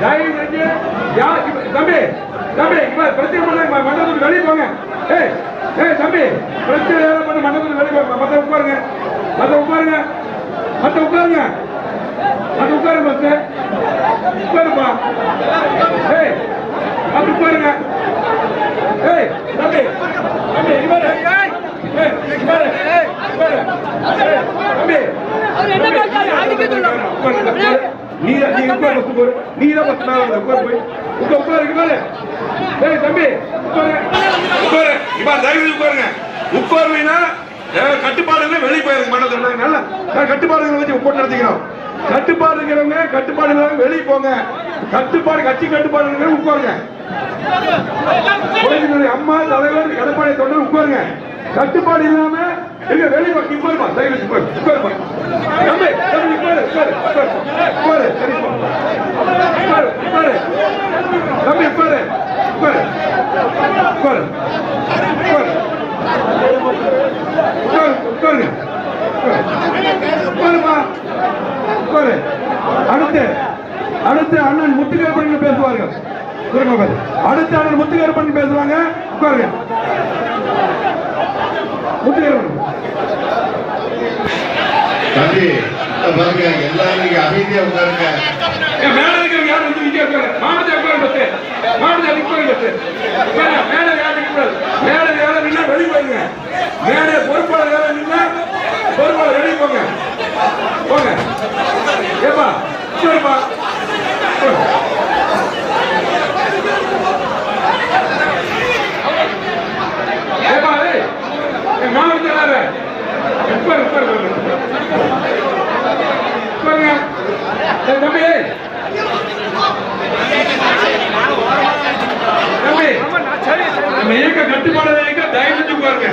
தயவு செஞ்சு யார் இப்ப- தம்பி தம்பி இப்ப பிரச்சனை பண்ண மண்டபத்துக்கு வெளியே போங்க. ஏய் ஏய் தம்பி பிரச்சனை ஏதாவது பண்ண மண்டபத்துக்கு வெளியே போங்க. மத்த உட்காருங்க. மத்த உட்காருங்க. மத்த உட்காருங்க. மத்த உட்காரு பஸ் உட்காருப்பா. ஏய் மத்த உட்காருங்க. ஏய் தம்பி தம்பி இங்க பாரு. ஏய் இங்க பாரு. இங்க பாரு. ஏய், தம்பி நீ நீ உட்கார் first போற நீ தான் first மேல வந்த. போய். உட்கா, உட்காருக்கு இங்க பாரு. ஏய், தம்பி, உட்காரு. உட்காரு. இங்க தயவு உட்காருங்க. உட்காருவீங்கன்னா, ஏதாவது கட்டுப்பாடுகளை வெளியே போயிருக்க மாட்டேன் நல்லா, நான் கட்டுப்பாடுகளை வச்சு போட்டு நடத்திக்கிறோம். கட்டுப்பாடு இருக்கிறவங்க கட்டுப்பாடு இல்லாம வெளியே போங்க கட்டுப்பாடு கட்சி கட்டுப்பாடு இருக்கிறவங்க உட்காருங்க அம்மா தலைவர் எடப்பாடி தொண்டர் உட்காருங்க கட்டுப்பாடு இல்லாம எங்க வெளியே போ நீ உட்காருப்பா தயவு செஞ்சு உட்காரு உட்காருப்பா தம்பி தம்பி உட்காரு உட்காரு உட்காரு உட்காரு சரிப்பா உட்காரு உட்காரு தம்பி உட்காரு உட்காரு உட்காரு உட்காரு உட்காரு உட்காருங்க உட்காருப்பா உட்காரு அடுத்து அடுத்து அண்ணன் முத்துக்கருப்பன் பேசுவார்கள் திரும்ப அடுத்து அண்ணன் முத்துக்கருப்பன் பேசுவாங்க உட்காருங்க முத்துக்கருப்பன் தம்பி இந்த பாருங்க எல்லாரும் நீங்க அமைதியா உட்காருங்க. மேல இருக்கிறவங்க யாரும் வந்து இங்கே உட்காருங்க மாமதி உட்காரு பத்து. மாமதி அது உட்காரு பத்து மேல யாரும் நிற்கக்கூடாது மேல யாரும் நின்னா வெளியே போயிருங்க மேல பொறுப்பாளர் யாரும் நின்னா பொறுப்பாளர் வெளியே போங்க. போங்க. ஏப்பா சரிப்பா ஏப்பா மாவட்ட எல்லாரும் உட்காரு உட்காரு. பாருங்க. தம்பி. தம்பி. நம்ம இயக்க கட்டுப்பாடு இயக்க தயவு செஞ்சு பாருங்க